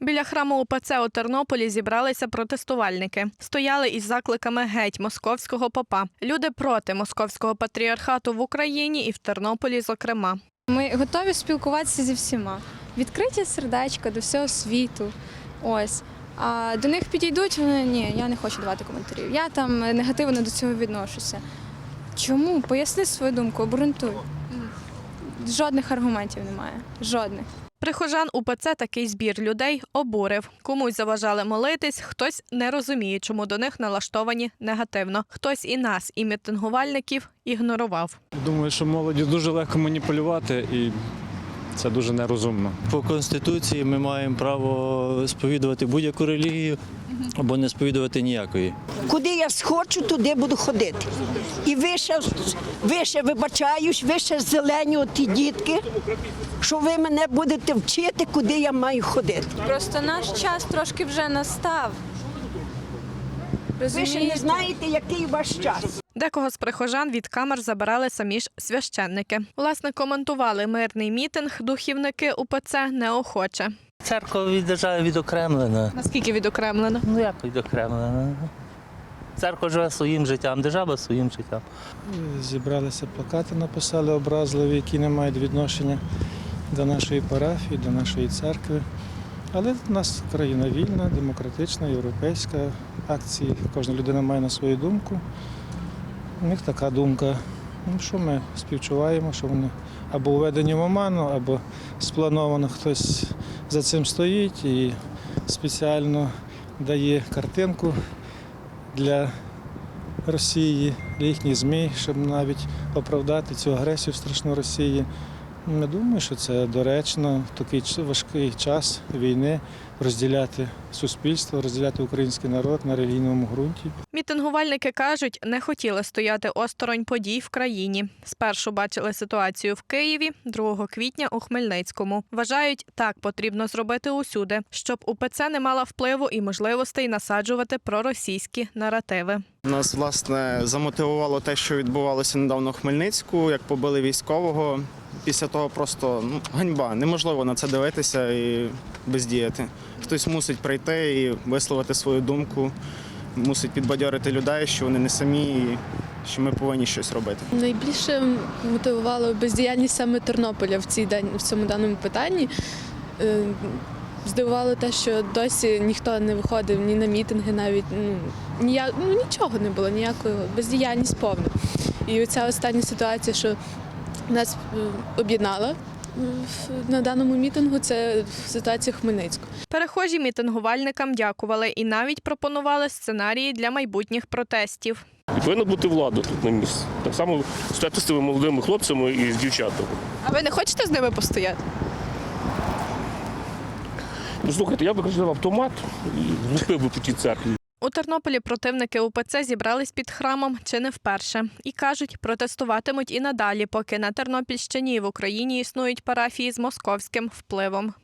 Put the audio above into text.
Біля храму УПЦ у Тернополі зібралися протестувальники. Стояли із закликами геть московського попа. Люди проти московського патріархату в Україні і в Тернополі, зокрема. Ми готові спілкуватися зі всіма. Відкриті сердечка до всього світу. Ось. А до них підійдуть, вони ні, я не хочу давати коментарів. Я там негативно до цього відношуся. Чому? Поясни свою думку, обґрунтуй. Жодних аргументів немає. Жодних. Прихожан УПЦ такий збір людей обурив. Комусь заважали молитись, хтось не розуміє, чому до них налаштовані негативно. Хтось і нас, і мітингувальників ігнорував. Думаю, що молоді дуже легко маніпулювати і це дуже нерозумно. По конституції ми маємо право сповідувати будь-яку релігію або не сповідувати ніякої. Куди я схочу, туди буду ходити. І ви ще, ви вибачаюсь, ви ще зелені ті дітки, що ви мене будете вчити, куди я маю ходити. Просто наш час трошки вже настав. Ви ще не знаєте, який ваш час. Декого з прихожан від камер забирали самі ж священники. Власне, коментували мирний мітинг духівники УПЦ неохоче. Церква від держави відокремлена. Наскільки відокремлено? Ну як відокремлена? Церква живе своїм життям, держава своїм життям. Зібралися плакати, написали образливі, які не мають відношення до нашої парафії, до нашої церкви. Але в нас країна вільна, демократична, європейська. Акції кожна людина має на свою думку. У них така думка. Ну, що ми співчуваємо, що вони або введені в оману, або сплановано хтось за цим стоїть і спеціально дає картинку для Росії, для їхніх ЗМІ, щоб навіть оправдати цю агресію страшну Росії. Не думаю, що це доречно в такий важкий час війни розділяти суспільство, розділяти український народ на релігійному ґрунті. Мітингувальники кажуть, не хотіли стояти осторонь подій в країні. Спершу бачили ситуацію в Києві, 2 квітня у Хмельницькому. Вважають, так потрібно зробити усюди, щоб УПЦ не мала впливу і можливостей насаджувати проросійські наративи. Нас власне замотивувало те, що відбувалося недавно в Хмельницьку, як побили військового. Після того просто ну, ганьба. Неможливо на це дивитися і бездіяти. Хтось мусить прийти і висловити свою думку, мусить підбадьорити людей, що вони не самі, і що ми повинні щось робити. Найбільше мотивувало бездіяльність саме Тернополя в цій день в цьому даному питанні. Е, Здивувало те, що досі ніхто не виходив ні на мітинги, навіть ну, ніяк, ну нічого не було, ніякої бездіяльність повна. І оця остання ситуація, що нас е, об'єднала е, на даному мітингу, це ситуація в Хмельницьку. Перехожі мітингувальникам дякували і навіть пропонували сценарії для майбутніх протестів. І повинна бути влада тут на місці. Так само стояти з цими молодими хлопцями і з дівчатами. А ви не хочете з ними постояти? Ну слухайте, я б кричав автомат і влупив би по тій церкві. У Тернополі противники УПЦ зібрались під храмом чи не вперше і кажуть, протестуватимуть і надалі, поки на Тернопільщині і в Україні існують парафії з московським впливом.